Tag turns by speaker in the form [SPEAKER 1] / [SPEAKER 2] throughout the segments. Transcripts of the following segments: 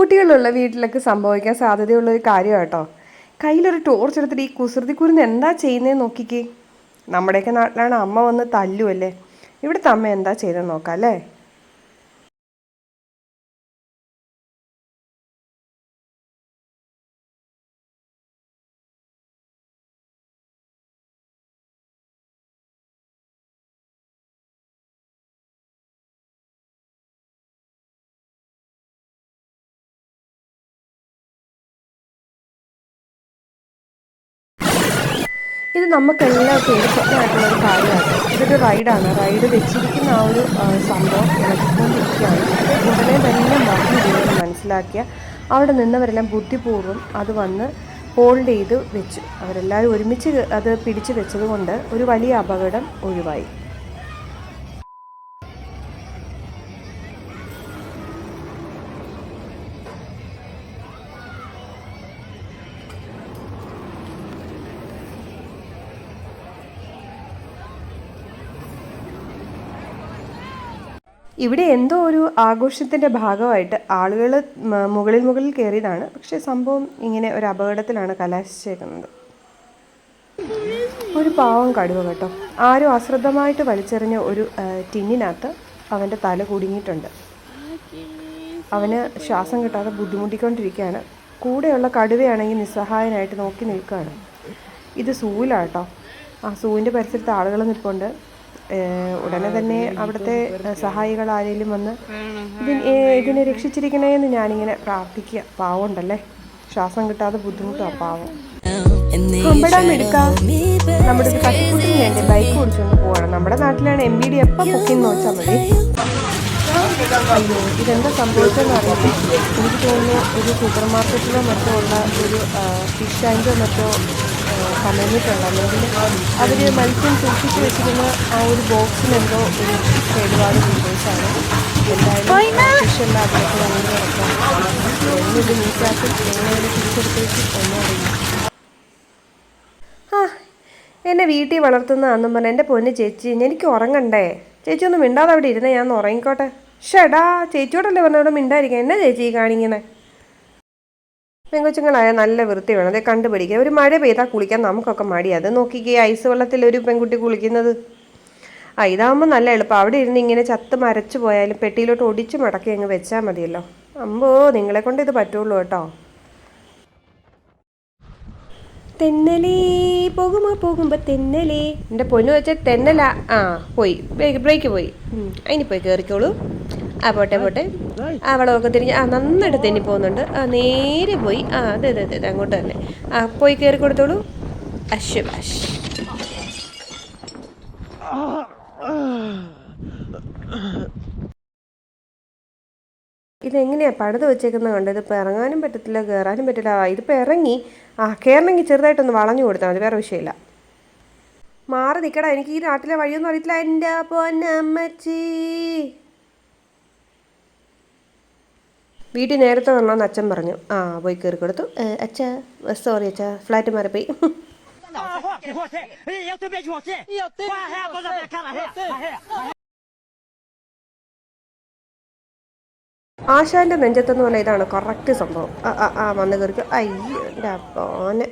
[SPEAKER 1] കുട്ടികളുള്ള വീട്ടിലൊക്കെ സംഭവിക്കാൻ സാധ്യതയുള്ള ഒരു കാര്യം കേട്ടോ. കയ്യിലൊരു ടോർച്ച് എടുത്തിട്ട് ഈ കുസൃതി കുരുന്ന് എന്താ ചെയ്യുന്നതെന്ന് നോക്കിക്കേ. നമ്മുടെയൊക്കെ നാട്ടിലാണ് അമ്മ വന്ന് തല്ലുമല്ലേ ഇവിടുത്തെ അമ്മ എന്താ ചെയ്തെന്ന് നോക്കാം അല്ലേ? ഇത് നമുക്കെല്ലാവർക്കും പേടിച്ചൊക്കെയായിട്ടുള്ള ഒരു കാര്യമാണ്. ഇതൊരു റൈഡാണ്. റൈഡ് വെച്ചിരിക്കുന്ന ആ ഒരു സംഭവം ഇളക്കിക്കൊണ്ടിരിക്കുകയാണ് ഉടനെ തന്നെ മറന്നു വീണെന്ന് മനസ്സിലാക്കിയ അവിടെ നിന്നവരെല്ലാം ബുദ്ധിപൂർവം അത് വന്ന് ഹോൾഡ് ചെയ്ത് വെച്ചു. അവരെല്ലാവരും ഒരുമിച്ച് അത് പിടിച്ചു വെച്ചതുകൊണ്ട് ഒരു വലിയ അപകടം ഒഴിവായി. ഇവിടെ എന്തോ ഒരു ആഘോഷത്തിന്റെ ഭാഗമായിട്ട് ആളുകൾ മുകളിൽ മുകളിൽ കയറിയതാണ്. പക്ഷേ സംഭവം ഇങ്ങനെ ഒരു അപകടത്തിലാണ് കലാശിച്ചേക്കുന്നത്. ഒരു പാവം കടുവ കേട്ടോ. ആരും അശ്രദ്ധമായിട്ട് വലിച്ചെറിഞ്ഞ ഒരു ടിന്നിനകത്ത് അവന്റെ തല കുടുങ്ങിയിട്ടുണ്ട്. അവന് ശ്വാസം കിട്ടാതെ ബുദ്ധിമുട്ടിക്കൊണ്ടിരിക്കുകയാണ്. കൂടെയുള്ള കടുവയാണെങ്കിൽ നിസ്സഹായനായിട്ട് നോക്കി നിൽക്കുകയാണ്. ഇത് സൂവിലാട്ടോ ആ സൂവിന്റെ പരിസരത്ത് ആളുകൾ നിൽപ്പുണ്ട്. ഉടനെ തന്നെ അവിടുത്തെ സഹായികൾ ആരെങ്കിലും വന്ന് ഇതിന് രക്ഷിച്ചിരിക്കണേ എന്ന് ഞാനിങ്ങനെ പ്രാർത്ഥിക്കുക. പാവമുണ്ടല്ലേ? ശ്വാസം കിട്ടാതെ ബുദ്ധിമുട്ടാ പാവം. അമ്പടാൻ എടുക്കാം. നമ്മുടെ ഒരു കട്ടിക്കുട്ടിന് വേണ്ടി ബൈക്ക് ഓടിച്ചുകൊണ്ട് പോവാണ്. നമ്മുടെ നാട്ടിലാണ് എം ബി ഡി എപ്പം പൊക്കിന്ന് നോച്ചാൽ മതി. അയ്യോ ഇതെന്താ സംഭവിച്ചതെന്ന് അറിയില്ല. എനിക്ക് തോന്നുന്നു ഒരു സൂപ്പർ മാർക്കറ്റിലോ മറ്റോ ഉള്ള ഒരു ഫിഷ് ടാങ്കോ മറ്റോ കമന്നിട്ടുണ്ട് അല്ലെങ്കിൽ അവർ മത്സ്യം സൂക്ഷിച്ച് വെച്ചിരുന്ന ആ ഒരു ബോക്സിനെന്തോ ഒരു കേടുപാട് സംഭവിച്ചാണ്. എന്തായാലും ഫിഷെല്ലാം അതിലേക്ക് വന്നു കിടക്കാം എന്നിത് നീറ്റാക്കും എങ്ങനെ തിരിച്ചെടുത്തേക്ക് ഒന്നും അറിയില്ല എന്നെ വീട്ടിൽ വളർത്തുന്നതാണെന്നും പറഞ്ഞ എന്റെ പൊന്ന് ചേച്ചി എനിക്ക് ഉറങ്ങണ്ടേ? ചേച്ചി ഒന്നും മിണ്ടാതെ അവിടെ ഇരുന്നേ ഞാൻ ഉറങ്ങിക്കോട്ടെ? ഷടാ ചേച്ചിയോടല്ലേ പറഞ്ഞവിടെ മിണ്ടായിരിക്കാം എന്നാ ചേച്ചി കാണിങ്ങനെ പെങ്കൊച്ചുങ്ങളായ നല്ല വൃത്തി വേണം. അതെ കണ്ടുപിടിക്കുക ഒരു മഴ പെയ്താൽ കുളിക്കാൻ നമുക്കൊക്കെ മടി അത് നോക്കിക്കേ ഐസ് വെള്ളത്തിൽ ഒരു പെൺകുട്ടി കുളിക്കുന്നത്. ആ ഇതാകുമ്പോൾ നല്ല എളുപ്പം. അവിടെ ഇരുന്ന് ഇങ്ങനെ ചത്ത് മരച്ചു പോയാലും പെട്ടിയിലോട്ട് ഒടിച്ചു മടക്കി അങ്ങ് വെച്ചാൽ മതിയല്ലോ. അമ്പോ നിങ്ങളെ കൊണ്ട് ഇത് പറ്റുള്ളൂ കേട്ടോ. തെന്നലേ പോകുമ്പോ പോകുമ്പോ തെന്നലേ. എന്റെ പൊന്നു വെച്ച തെന്നല. ആ പോയി. ബ്രേക്ക് പോയി. അതിന് പോയി കയറിക്കോളൂ ആ പോട്ടെ പോട്ടെ. ആ വളമൊക്കെ തിരിഞ്ഞ് ആ നന്നായിട്ട് തെന്നി പോകുന്നുണ്ട്. ആ നേരെ പോയി ആ അതെ അതെ അതെ അങ്ങോട്ട് തന്നെ. ആ പോയി കയറി കൊടുത്തോളൂ. അശ്വഭാഷ് ഇതെങ്ങനെയാ പടുത് വെച്ചേക്കുന്നത് കണ്ടത് ഇതിപ്പോൾ ഇറങ്ങാനും പറ്റത്തില്ല കയറാനും പറ്റില്ല ഇതിപ്പോൾ ഇറങ്ങി ആ കയറണമെങ്കിൽ ചെറുതായിട്ടൊന്ന് വളഞ്ഞു കൊടുത്താൽ മതി വേറെ വിഷയമില്ല. മാറി നിൽക്കടാ എനിക്ക് ഈ നാട്ടിലെ വഴിയൊന്നും അറിയത്തില്ല. എന്റെ പൊന്നമ്മച്ചി. വീട്ടിൽ നേരത്തെ വരണമെന്ന് അച്ഛൻ പറഞ്ഞു. ആ പോയി കയറി കൊടുത്തു. അച്ഛ സോറി അച്ഛ ഫ്ലാറ്റ്
[SPEAKER 2] മാറി പോയി
[SPEAKER 1] ആശാന്റെ നെഞ്ചത്തെന്ന് പറഞ്ഞാൽ ഇതാണ് കറക്റ്റ് സംഭവം. ആ വന്ന് കയറിക്കും അയ്യോ എന്റെ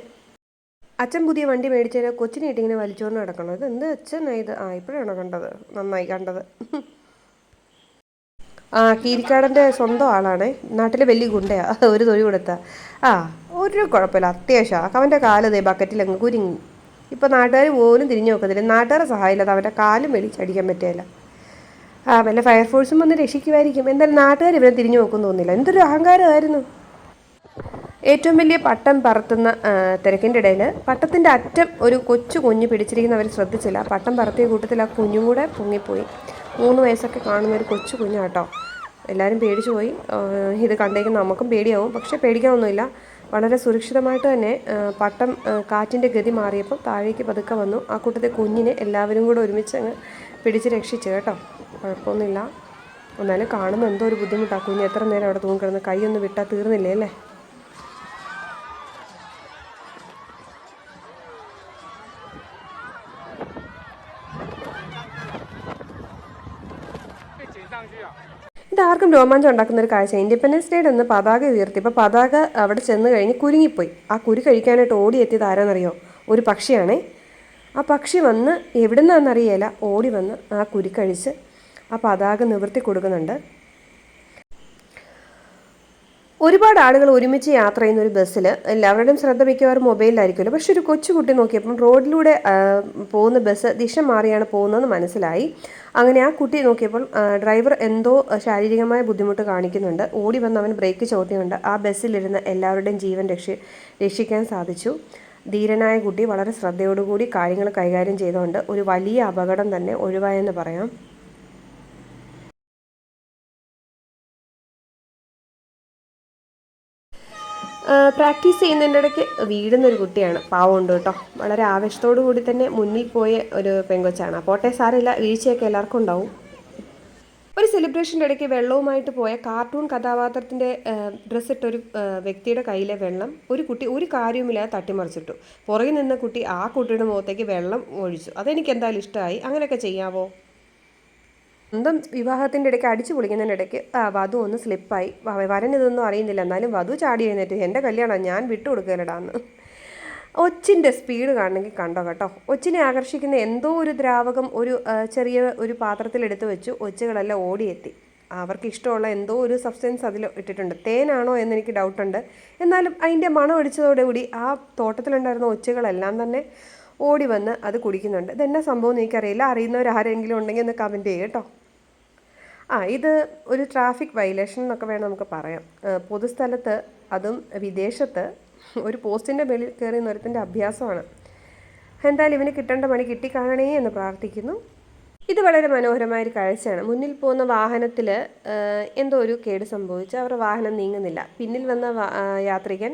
[SPEAKER 1] അച്ഛൻ പുതിയ വണ്ടി മേടിച്ചതിനെ കൊച്ചിനെ ഇട്ടിങ്ങനെ വലിച്ചോണ്ട് നടക്കണം. ഇത് എന്ത് അച്ഛനായത് ആ ഇപ്പോഴാണോ കണ്ടത്? നന്നായി കണ്ടത്. ആ കീരിക്കാടന്റെ സ്വന്തം ആളാണ്. നാട്ടിലെ വലിയ ഗുണ്ടയാ. ഒരു തൊഴി കൊടുത്ത. ആ ഒരു കുഴപ്പമില്ല. അത്യാവശ്യം. അവന്റെ കാൽ ദേ ബക്കറ്റിൽ അങ്ങ് കുരുങ്ങി. ഇപ്പം നാട്ടുകാർ പോലും തിരിഞ്ഞു നോക്കത്തില്ല നാട്ടുകാരെ സഹായമില്ലാതെ അവന്റെ കാലും വെളിച്ചടിക്കാൻ പറ്റില്ല ആ വല്ല ഫയർഫോഴ്സും വന്ന് രക്ഷിക്കുമായിരിക്കും എന്തായാലും നാട്ടുകാർ ഇവരെ തിരിഞ്ഞു നോക്കും തോന്നില്ല എന്തൊരു അഹങ്കാരമായിരുന്നു. ഏറ്റവും വലിയ പട്ടം പറത്തുന്ന തിരക്കിന്റെ ഇടയിൽ പട്ടത്തിന്റെ അറ്റം ഒരു കൊച്ചു കുഞ്ഞ് പിടിച്ചിരിക്കുന്നവർ ശ്രദ്ധിച്ചില്ല. പട്ടം പറത്തിയ കൂട്ടത്തിൽ ആ കുഞ്ഞും കൂടെ പൊങ്ങിപ്പോയി. മൂന്ന് വയസ്സൊക്കെ കാണുന്ന ഒരു കൊച്ചു കുഞ്ഞാട്ടോ. എല്ലാവരും പേടിച്ചു പോയി. ഇത് കണ്ടേക്ക് നമുക്കും പേടിയാവും. പക്ഷേ പേടിക്കാനൊന്നുമില്ല. വളരെ സുരക്ഷിതമായിട്ട് തന്നെ പട്ടം കാറ്റിന്റെ ഗതി മാറിയപ്പോൾ താഴേക്ക് പതുക്കെ വന്നു. ആ കൂട്ടത്തെ കുഞ്ഞിനെ എല്ലാവരും കൂടെ ഒരുമിച്ച് അങ്ങ് പിടിച്ച് രക്ഷിച്ചു കേട്ടോ. കുഴപ്പമൊന്നുമില്ല. എന്നാലും കാണുമ്പോൾ എന്തോ ഒരു ബുദ്ധിമുട്ടാണ് കുഞ്ഞ് എത്ര നേരം അവിടെ തൂങ്ങിക്കിടന്ന് കൈയൊന്നും വിട്ടാൽ തീർന്നില്ലേ അല്ലേ? എല്ലാവർക്കും രോമാഞ്ചം ഉണ്ടാക്കുന്ന ഒരു കാഴ്ച. ഇൻഡിപെൻഡൻസ് ഡേയുടെ ഒന്ന് പതാക ഉയർത്തി. ഇപ്പോൾ പതാക അവിടെ ചെന്ന് കഴിഞ്ഞ് കുരുങ്ങിപ്പോയി. ആ കുരു കഴിക്കാനായിട്ട് ഓടിയെത്തിയത് ആരാന്നറിയോ? ഒരു പക്ഷിയാണേ. ആ പക്ഷി വന്ന് എവിടെ നിന്നാണെന്നറിയില്ല ഓടി വന്ന് ആ കുരു കഴിച്ച് ആ പതാക നിവർത്തി കൊടുക്കുന്നുണ്ട്. ഒരുപാട് ആളുകൾ ഒരുമിച്ച് യാത്ര ചെയ്യുന്ന ഒരു ബസ്സിൽ എല്ലാവരുടെയും ശ്രദ്ധ മിക്കവാറും മൊബൈലിലായിരിക്കുമല്ലോ. പക്ഷെ ഒരു കൊച്ചുകുട്ടി നോക്കിയപ്പം റോഡിലൂടെ പോകുന്ന ബസ് ദിശ മാറിയാണ് പോകുന്നതെന്ന് മനസ്സിലായി. അങ്ങനെ ആ കുട്ടി നോക്കിയപ്പോൾ ഡ്രൈവർ എന്തോ ശാരീരികമായ ബുദ്ധിമുട്ട് കാണിക്കുന്നുണ്ട്. ഓടി വന്ന് അവൻ ബ്രേക്ക് ചവിട്ടിയുണ്ട് ആ ബസ്സിലിരുന്ന് എല്ലാവരുടെയും ജീവൻ രക്ഷി രക്ഷിക്കാൻ സാധിച്ചു. ധീരനായ കുട്ടി വളരെ ശ്രദ്ധയോടുകൂടി കാര്യങ്ങൾ കൈകാര്യം ചെയ്തുകൊണ്ട് ഒരു വലിയ അപകടം തന്നെ ഒഴിവായെന്ന് പറയാം. പ്രാക്ടീസ് ചെയ്യുന്നതിന്റെ ഇടയ്ക്ക് വീഴുന്ന ഒരു കുട്ടിയാണ്. പാവമുണ്ട് കേട്ടോ. വളരെ ആവേശത്തോടു കൂടി തന്നെ മുന്നിൽ പോയ ഒരു പെങ്കൊച്ചാണ് പോട്ടെ സാറില്ല വീഴ്ചയൊക്കെ എല്ലാവർക്കും ഉണ്ടാവും. ഒരു സെലിബ്രേഷന്റെ ഇടയ്ക്ക് വെള്ളവുമായിട്ട് പോയ കാർട്ടൂൺ കഥാപാത്രത്തിന്റെ ഡ്രസ്സിട്ടൊരു വ്യക്തിയുടെ കയ്യിലെ വെള്ളം ഒരു കുട്ടി ഒരു കാര്യവുമില്ലാതെ തട്ടിമറിച്ചിട്ടു. പുറകിൽ നിന്ന കുട്ടി ആ കുട്ടിയുടെ മുഖത്തേക്ക് വെള്ളം ഒഴിച്ചു. അതെനിക്ക് എന്തായാലും ഇഷ്ടമായി. അങ്ങനെയൊക്കെ ചെയ്യാവോ? സ്വന്തം വിവാഹത്തിന്റെ ഇടയ്ക്ക് അടിച്ചു പൊളിക്കുന്നതിന്റെ ഇടയ്ക്ക് വധു ഒന്ന് സ്ലിപ്പായി. വരൻ അറിയുന്നില്ല. എന്നാലും വധു ചാടി എഴുന്നേറ്റ് എന്റെ കല്യാണം ഞാൻ വിട്ടുകൊടുക്കലടാന്ന് ഒച്ചിന്റെ സ്പീഡ് കാണണമെങ്കിൽ കണ്ടോ കേട്ടോ. ഒച്ചിനെ ആകർഷിക്കുന്ന എന്തോ ഒരു ദ്രാവകം ഒരു ചെറിയ ഒരു പാത്രത്തിലെടുത്ത് വെച്ചു. ഒച്ചുകളെല്ലാം ഓടിയെത്തി. അവർക്ക് ഇഷ്ടമുള്ള എന്തോ ഒരു സബ്സ്റ്റൻസ് അതിൽ ഇട്ടിട്ടുണ്ട്. തേനാണോ എന്ന് എനിക്ക് ഡൗട്ടുണ്ട്. എന്നാലും അതിന്റെ മണം അടിച്ചതോടുകൂടി ആ തോട്ടത്തിലുണ്ടായിരുന്ന ഒച്ചുകളെല്ലാം തന്നെ ഓടി വന്ന് അത് കുടിക്കുന്നുണ്ട്. ഇതെന്നാ സംഭവം എനിക്കറിയില്ല. അറിയുന്നവരാരെങ്കിലും ഉണ്ടെങ്കിൽ ഒന്ന് കമന്റ് കേട്ടോ. ആ ഇത് ഒരു ട്രാഫിക് വയലേഷൻ എന്നൊക്കെ വേണം നമുക്ക് പറയാം. പൊതുസ്ഥലത്ത് അതും വിദേശത്ത് ഒരു പോസ്റ്റിന്റെ മേളിൽ കയറി നിരത്തിന്റെ അഭ്യാസമാണ്. എന്തായാലും ഇവന് കിട്ടേണ്ട പണി കിട്ടിക്കാണണേ എന്ന് പ്രാർത്ഥിക്കുന്നു. ഇത് വളരെ മനോഹരമായ ഒരു കാഴ്ചയാണ്. മുന്നിൽ പോകുന്ന വാഹനത്തിൽ എന്തോ ഒരു കേട് സംഭവിച്ചു. അവരുടെ വാഹനം നീങ്ങുന്നില്ല. പിന്നിൽ വന്ന യാത്രികൻ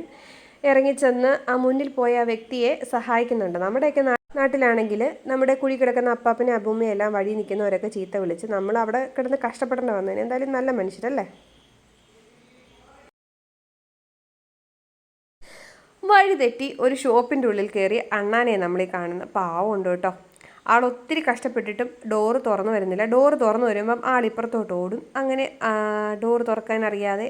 [SPEAKER 1] ഇറങ്ങിച്ചെന്ന് ആ മുന്നിൽ പോയ വ്യക്തിയെ സഹായിക്കുന്നുണ്ട്. നമ്മുടെയൊക്കെ നാട്ടിലാണെങ്കിൽ നമ്മുടെ കുഴി കിടക്കുന്ന അപ്പാപ്പനെ അമ്മൂമ്മയും എല്ലാം വഴി നിൽക്കുന്നവരൊക്കെ ചീത്ത വിളിച്ച് നമ്മൾ അവിടെ കിടന്ന് കഷ്ടപ്പെടേണ്ട വന്നതിന് എന്തായാലും നല്ല മനുഷ്യരല്ലേ? വഴി തെറ്റി ഒരു ഷോപ്പിന്റെ ഉള്ളിൽ കയറി അണ്ണാനെ നമ്മളീ പാവം ഉണ്ട് കേട്ടോ. ആൾ ഒത്തിരി കഷ്ടപ്പെട്ടിട്ടും ഡോറ് തുറന്നു വരുന്നില്ല. ഡോറ് തുറന്നു വരുമ്പം ആളിപ്പുറത്തോട്ട് ഓടും. അങ്ങനെ ഡോറ് തുറക്കാൻ അറിയാതെ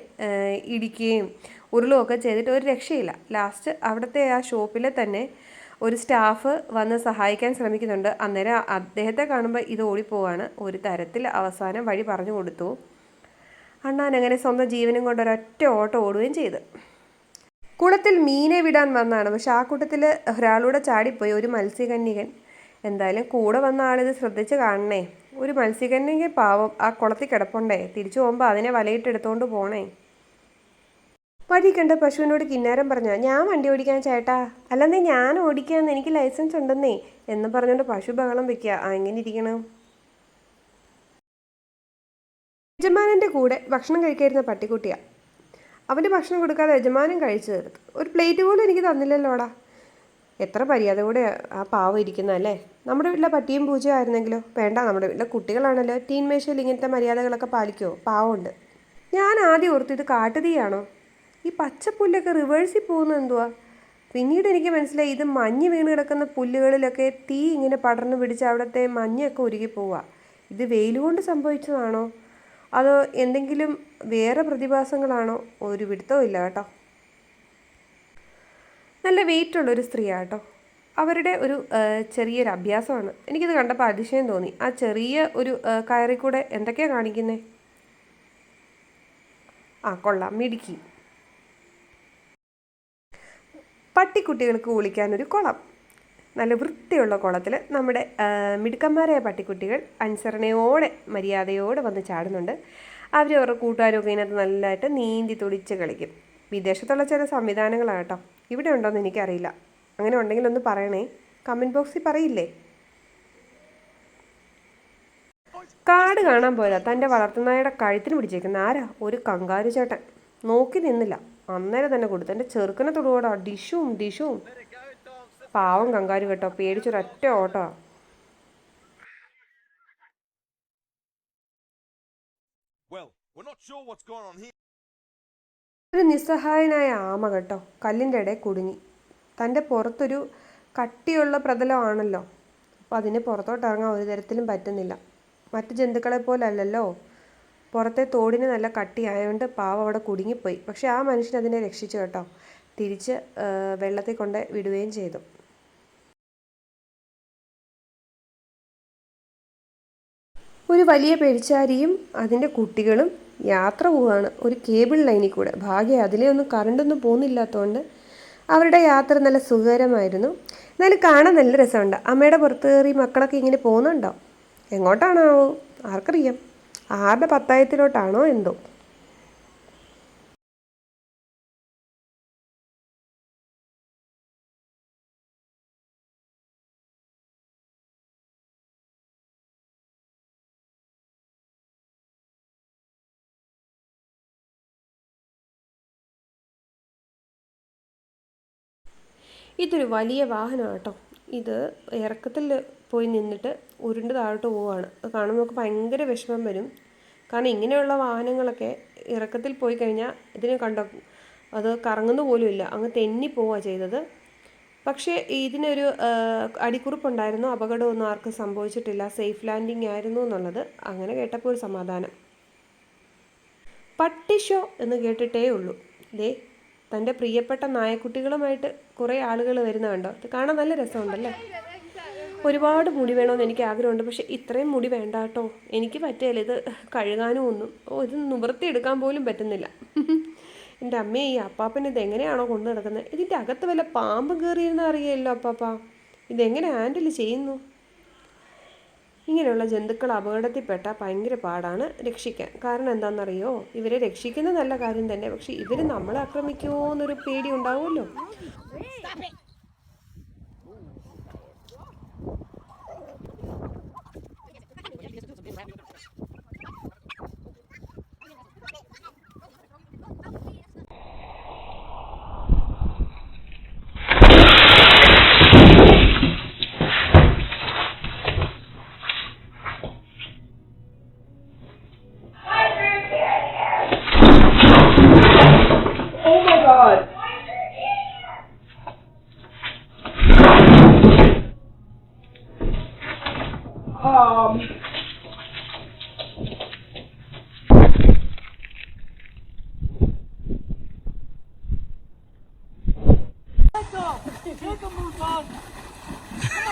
[SPEAKER 1] ഇടിക്കുകയും ഉരുളുമൊക്കെ ചെയ്തിട്ട് ഒരു രക്ഷയില്ല. ലാസ്റ്റ് അവിടുത്തെ ആ ഷോപ്പിലെ തന്നെ ഒരു സ്റ്റാഫ് വന്ന് സഹായിക്കാൻ ശ്രമിക്കുന്നുണ്ട്. അന്നേരം അദ്ദേഹത്തെ കാണുമ്പോൾ ഇത് ഓടിപ്പോവാണ്. ഒരു തരത്തിൽ അവസാനം വഴി പറഞ്ഞു കൊടുത്തു. അണ്ണാൻ അങ്ങനെ സ്വന്തം ജീവനും കൊണ്ട് ഒരൊറ്റ ഓട്ടം ഓടുകയും ചെയ്തു. കുളത്തിൽ മീനെ വിടാൻ വന്നാണ്. പക്ഷെ ആ കൂട്ടത്തിൽ ഒരാളൂടെ ചാടിപ്പോയി. ഒരു മത്സ്യകന്യകൻ. എന്തായാലും കൂടെ വന്ന ആളിത് ശ്രദ്ധിച്ച് കാണണേ. ഒരു മത്സ്യകന്യകൻ പാവം. ആ കുളത്തിൽ കിടപ്പുണ്ടേ. തിരിച്ചു പോകുമ്പോൾ അതിനെ വലയിട്ടെടുത്തോണ്ട് പോണേ. വഴി കണ്ട പശുവിനോട് കിന്നാരം പറഞ്ഞ ഞാൻ വണ്ടി ഓടിക്കാൻ ചേട്ടാ. അല്ലെന്നേ ഞാൻ ഓടിക്കാന്ന് എനിക്ക് ലൈസൻസ് ഉണ്ടെന്നേ എന്ന് പറഞ്ഞുകൊണ്ട് പശു ബഹളം വെക്കുക എങ്ങനെ ഇരിക്കണം? യജമാനന്റെ കൂടെ ഭക്ഷണം കഴിക്കായിരുന്ന പട്ടിക്കുട്ടിയാ. അവന്റെ ഭക്ഷണം കൊടുക്കാതെ യജമാനൻ കഴിച്ചു തീർത്തു. ഒരു പ്ലേറ്റ് പോലും എനിക്ക് തന്നില്ലല്ലോടാ. എത്ര മര്യാദ കൂടെ ആ പാവം ഇരിക്കുന്നതല്ലേ നമ്മുടെ വീട്ടിലെ പട്ടിയും പൂജയും ആയിരുന്നെങ്കിലോ? വേണ്ട നമ്മുടെ വീട്ടിലെ കുട്ടികളാണല്ലോ. ടീൻ മേശയിൽ ഇങ്ങനത്തെ മര്യാദകളൊക്കെ പാലിക്കുമോ പാവമുണ്ട് ഞാൻ ആദ്യം ഓർത്തു ഇത് കാട്ടുതീയാണോ? ഈ പച്ചപ്പുല്ലൊക്കെ റിവേഴ്സിൽ പോകുന്നത് എന്തുവാ? പിന്നീട് എനിക്ക് മനസ്സിലായി ഇത് മഞ്ഞ് വീണ് കിടക്കുന്ന പുല്ലുകളിലൊക്കെ തീ ഇങ്ങനെ പടർന്നു പിടിച്ച് അവിടുത്തെ മഞ്ഞൊക്കെ ഉരുകി പോവുക ഇത് വെയിൽ കൊണ്ട് സംഭവിച്ചതാണോ? അതോ എന്തെങ്കിലും വേറെ പ്രതിഭാസങ്ങളാണോ? ഒരു പിടുത്തവും ഇല്ല കേട്ടോ. നല്ല വെയിറ്റ് ഉള്ളൊരു സ്ത്രീയാണ് കേട്ടോ. അവരുടെ ഒരു ചെറിയൊരു അഭ്യാസമാണ്. എനിക്കിത് കണ്ടപ്പോൾ അതിശയം തോന്നി. ആ ചെറിയ ഒരു കയറിക്കൂടെ കൂടെ എന്തൊക്കെയാണ് കാണിക്കുന്നത് ആ കൊള്ളാം. മിടുക്കി. പട്ടിക്കുട്ടികൾക്ക് കുളിക്കാനൊരു കുളം. നല്ല വൃത്തിയുള്ള കുളത്തിൽ നമ്മുടെ മിടുക്കന്മാരായ പട്ടിക്കുട്ടികൾ അനുസരണയോടെ മര്യാദയോടെ വന്ന് ചാടുന്നുണ്ട്. അവർ അവരുടെ കൂട്ടുകാരൊക്കെ ഇതിനകത്ത് നല്ലതായിട്ട് നീന്തി തുടിച്ച് കളിക്കും. വിദേശത്തുള്ള ചില സംവിധാനങ്ങളാണ് കേട്ടോ. ഇവിടെ ഉണ്ടോയെന്ന് എനിക്കറിയില്ല. അങ്ങനെ ഉണ്ടെങ്കിൽ ഒന്ന് പറയണേ. കമന്റ് ബോക്സിൽ പറയില്ലേ? കാട് കാണാൻ പോരാ തന്റെ വളർത്തുനായുടെ കഴുത്തിന് പിടിച്ചേക്കുന്ന ആരാ? ഒരു കങ്കാരു ചേട്ടൻ നോക്കി നിന്നില്ല. അന്നേരം തന്നെ കൊടുത്തു. എന്റെ ചെറുക്കനെ തൊടുകൂടാ ഡിഷും ഡിഷും. പാവം കങ്കാരു കേട്ടോ. പേടിച്ചൊരൊറ്റ ഓട്ടോ. ഒരു നിസ്സഹായനായ ആമ കേട്ടോ. കല്ലിന്റെ ഇടയിൽ കുടുങ്ങി. തന്റെ പുറത്തൊരു കട്ടിയുള്ള പ്രതലമാണല്ലോ അപ്പോൾ അതിന് പുറത്തോട്ട് ഇറങ്ങാൻ ഒരു തരത്തിലും പറ്റുന്നില്ല. മറ്റ് ജന്തുക്കളെ പോലല്ലല്ലോ പുറത്തെ തോടിന് നല്ല കട്ടിയായതുകൊണ്ട് പാവം അവിടെ കുടുങ്ങിപ്പോയി. പക്ഷെ ആ മനുഷ്യൻ അതിനെ രക്ഷിച്ചു കേട്ടോ. തിരിച്ച് വെള്ളത്തിൽ കൊണ്ട് വിടുകയും ചെയ്തു. ഒരു വലിയ പെരിച്ചാരിയും അതിന്റെ കുട്ടികളും യാത്ര പോവുകയാണ്. ഒരു കേബിൾ ലൈനിൽ കൂടെ. ഭാഗ്യം അതിലേ ഒന്നും കറണ്ടൊന്നും പോകുന്നില്ലാത്തതുകൊണ്ട് അവരുടെ യാത്ര നല്ല സുഖകരമായിരുന്നു. എന്നാലും കാണാൻ നല്ല രസമുണ്ട്. അമ്മയുടെ പുറത്ത് കയറി മക്കളൊക്കെ ഇങ്ങനെ പോകുന്നുണ്ടോ? എങ്ങോട്ടാണാവോ? ആർക്കറിയാം. ആരുടെ പത്തായത്തിലോട്ടാണോ എന്തോ. ഇതൊരു വലിയ വാഹനമാണ് കേട്ടോ ഇത് ഇറക്കത്തിൽ പോയി നിന്നിട്ട് ഉരുണ്ട് താഴോട്ട് പോവുകയാണ്. അത് കാണുമ്പോൾ നമുക്ക് ഭയങ്കര വിഷമം വരും. കാരണം ഇങ്ങനെയുള്ള വാഹനങ്ങളൊക്കെ ഇറക്കത്തിൽ പോയി കഴിഞ്ഞാൽ ഇതിനെ കണ്ട? അത് കറങ്ങുന്ന പോലും ഇല്ല. അങ്ങ് തെന്നി പോവുക ചെയ്തത്. പക്ഷേ ഇതിനൊരു അടിക്കുറിപ്പുണ്ടായിരുന്നു. അപകടമൊന്നും ആർക്കും സംഭവിച്ചിട്ടില്ല. സേഫ് ലാൻഡിംഗ് ആയിരുന്നു എന്നുള്ളത് അങ്ങനെ കേട്ടപ്പോൾ ഒരു സമാധാനം. പട്ടി ഷോ എന്ന് കേട്ടിട്ടേ ഉള്ളൂ. ദേ തന്റെ പ്രിയപ്പെട്ട നായക്കുട്ടികളുമായിട്ട് കുറേ ആളുകൾ വരുന്ന കണ്ടോ? കാണാൻ നല്ല രസമുണ്ടല്ലേ? ഒരുപാട് മുടി വേണമെന്ന് എനിക്ക് ആഗ്രഹമുണ്ട്. പക്ഷേ ഇത്രയും മുടി വേണ്ട കേട്ടോ. എനിക്ക് പറ്റില്ല ഇത് കഴുകാനും ഒന്നും ഓ ഇത് നിവൃത്തി എടുക്കാൻ പോലും പറ്റുന്നില്ല. എന്റെ അമ്മേ ഈ അപ്പാപ്പൻ ഇത് എങ്ങനെയാണോ കൊണ്ടു നടക്കുന്നത് ഇതിന്റെ അകത്ത് വല്ല പാമ്പ് കയറിയിരുന്ന അറിയാമല്ലോ അപ്പാപ്പ. ഇതെങ്ങനെ ഹാൻഡിൽ ചെയ്യുന്നു? ഇങ്ങനെയുള്ള ജന്തുക്കൾ അപകടത്തിൽപ്പെട്ട ഭയങ്കര പാടാണ് രക്ഷിക്കാൻ. കാരണം എന്താണെന്നറിയോ? ഇവരെ രക്ഷിക്കുന്ന നല്ല കാര്യം തന്നെ. പക്ഷേ ഇവർ നമ്മളെ ആക്രമിക്കുമോ എന്നൊരു പേടി ഉണ്ടാവുമല്ലോ.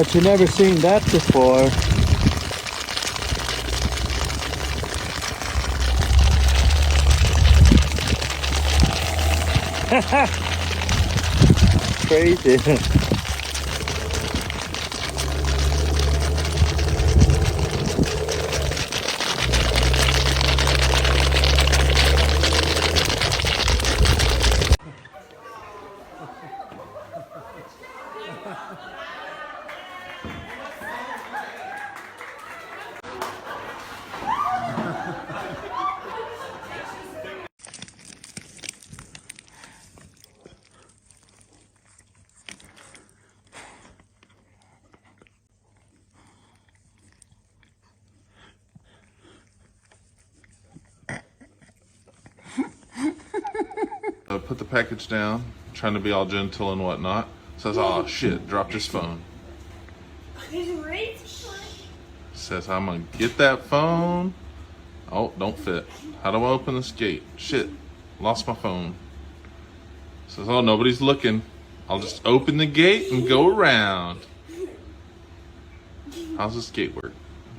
[SPEAKER 3] But you never seen that before. Crazy.
[SPEAKER 4] package down, trying to be all gentle and whatnot. Says, "Oh shit, dropped his phone." Says, "I'm gonna get that phone." Oh, don't fit. How do I open this gate? Shit, lost my phone. Says, "Oh, nobody's looking. I'll just open the gate and go around." How's this gate work?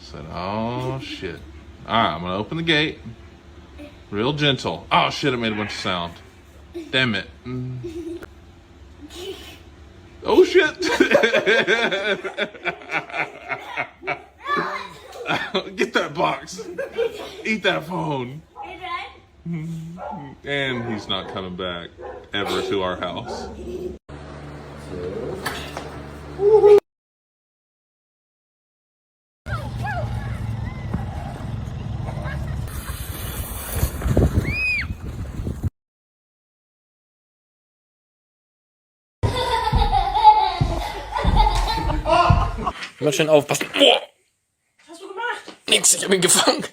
[SPEAKER 4] Said, "Oh shit." All right, I'm gonna open the gate. Real gentle. Oh shit, it made a bunch of sound. Damn it. Mm. Oh shit. Get that box. Eat that phone. And he's not coming back ever to our house.
[SPEAKER 5] Immer schön aufpassen. Boah! Was hast du gemacht? Nix, ich hab ihn gefangen.